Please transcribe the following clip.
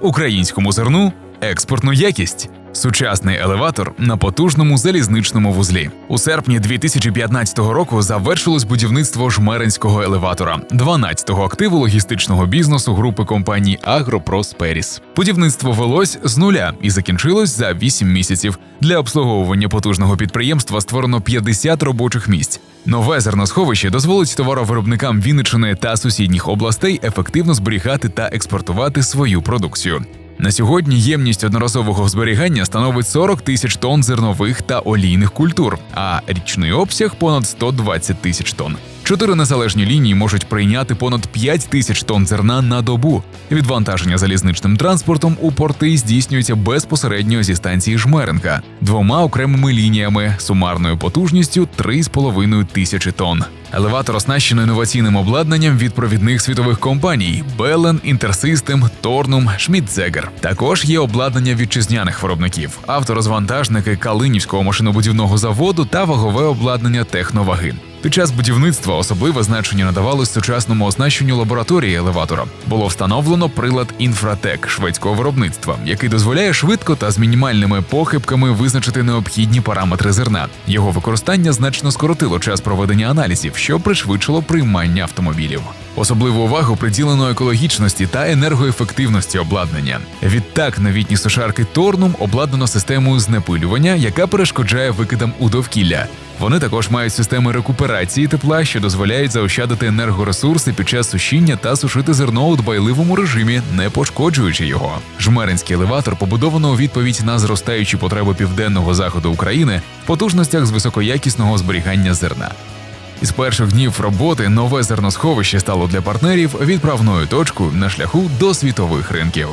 українському зерну експортну якість. Сучасний елеватор на потужному залізничному вузлі. У серпні 2015 року завершилось будівництво жмеринського елеватора, 12-го активу логістичного бізнесу групи компаній Агропросперіс. Будівництво велось з нуля і закінчилось за 8 місяців. Для обслуговування потужного підприємства створено 50 робочих місць. Нове зерносховище дозволить товаровиробникам Вінниччини та сусідніх областей ефективно зберігати та експортувати свою продукцію. На сьогодні ємність одноразового зберігання становить 40 тисяч тонн зернових та олійних культур, а річний обсяг понад 120 тисяч тонн. Чотири незалежні лінії можуть прийняти понад 5 тисяч тонн зерна на добу. Відвантаження залізничним транспортом у порти здійснюється безпосередньо зі станції Жмеренка двома окремими лініями сумарною потужністю 3,5 тисячі тонн. Елеватор оснащено інноваційним обладнанням від провідних світових компаній Belen, Інтерсистем, Торнум, Schmidt-Zeger. Також є обладнання вітчизняних виробників, авторозвантажники Калинівського машинобудівного заводу та вагове обладнання техноваги. Під час будівництва особливе значення надавалось сучасному оснащенню лабораторії елеватора. Було встановлено прилад інфратек шведського виробництва, який дозволяє швидко та з мінімальними похибками визначити необхідні параметри зерна. Його використання значно скоротило час проведення аналізів, що пришвидшило приймання автомобілів. Особливу увагу приділено екологічності та енергоефективності обладнання. Відтак новітні сушарки Торнум обладнано системою знепилювання, яка перешкоджає викидам у довкілля. Вони також мають системи рекуперації тепла, що дозволяють заощадити енергоресурси під час сушіння та сушити зерно у дбайливому режимі, не пошкоджуючи його. Жмеринський елеватор побудовано у відповідь на зростаючі потреби південного заходу України в потужностях з високоякісного зберігання зерна. Із перших днів роботи нове зерносховище стало для партнерів відправною точкою на шляху до світових ринків.